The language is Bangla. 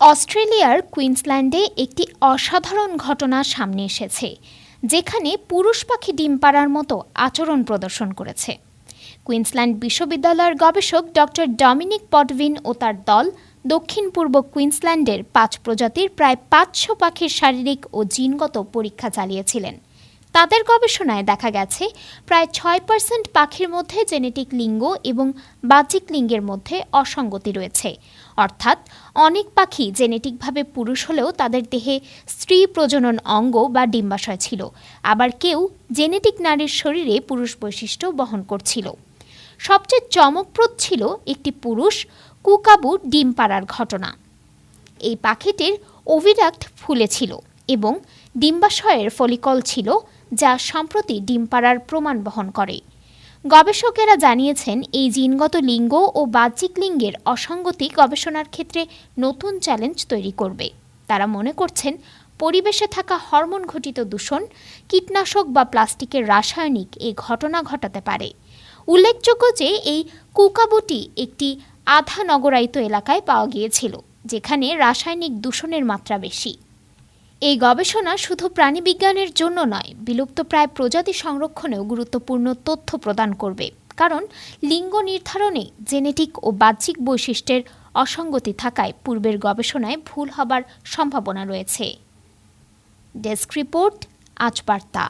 অস্ট্রেলিয়ার কুইন্সল্যান্ডে একটি অসাধারণ ঘটনা সামনে এসেছে, যেখানে পুরুষ পাখি ডিম পাড়ার মতো আচরণ প্রদর্শন করেছে। কুইন্সল্যান্ড বিশ্ববিদ্যালয়ের গবেষক ডক্টর ডমিনিক পটভিন ও তার দল দক্ষিণ পূর্ব কুইন্সল্যান্ডের পাঁচ প্রজাতির প্রায় পাঁচশো পাখির শারীরিক ও জিনগত পরীক্ষা চালিয়েছিলেন। তাদের গবেষণায় দেখা গেছে, প্রায় ছয় পার্সেন্ট পাখির মধ্যে জেনেটিক লিঙ্গ এবং বাহ্যিক লিঙ্গের মধ্যে অসঙ্গতি রয়েছে। অর্থাৎ, অনেক পাখি জেনেটিকভাবে পুরুষ হলেও তাদের দেহে স্ত্রী প্রজনন অঙ্গ বা ডিম্বাশয় ছিল। আবার কেউ জেনেটিক নারীর শরীরে পুরুষ বৈশিষ্ট্য বহন করছিল। সবচেয়ে চমকপ্রদ ছিল একটি পুরুষ কুকাবু ডিম পাড়ার ঘটনা। এই পাখিটির ওভিডাক্ট ফুলেছিল এবং ডিম্বাশয়ের ফলিকল ছিল যা সম্প্রতি ডিম পাড়ার প্রমাণ বহন করে। গবেষকেরা জানিয়েছেন, এই জিনগত লিঙ্গ ও বাহ্যিক লিঙ্গের অসঙ্গতি গবেষণার ক্ষেত্রে নতুন চ্যালেঞ্জ তৈরি করবে। তারা মনে করছেন, পরিবেশে থাকা হরমোন ঘটিত দূষণ, কীটনাশক বা প্লাস্টিকের রাসায়নিক এই ঘটনা ঘটাতে পারে। উল্লেখযোগ্য যে, এই কুকাবুটি একটি আধা নগরায়িত এলাকায় পাওয়া গিয়েছিল, যেখানে রাসায়নিক দূষণের মাত্রা বেশি। এই গবেষণা শুধু প্রাণীবিজ্ঞানের জন্য নয় বিলুপ্তপ্রায় প্রজাতি সংরক্ষণেও গুরুত্বপূর্ণ তথ্য প্রদান করবে। কারণ লিঙ্গ নির্ধারণে জেনেটিক ও বাহ্যিক বৈশিষ্ট্যের অসঙ্গতি থাকায় পূর্বের গবেষণায় ভুল হবার সম্ভাবনা রয়েছে। ডেস্ক রিপোর্ট আজ বার্তা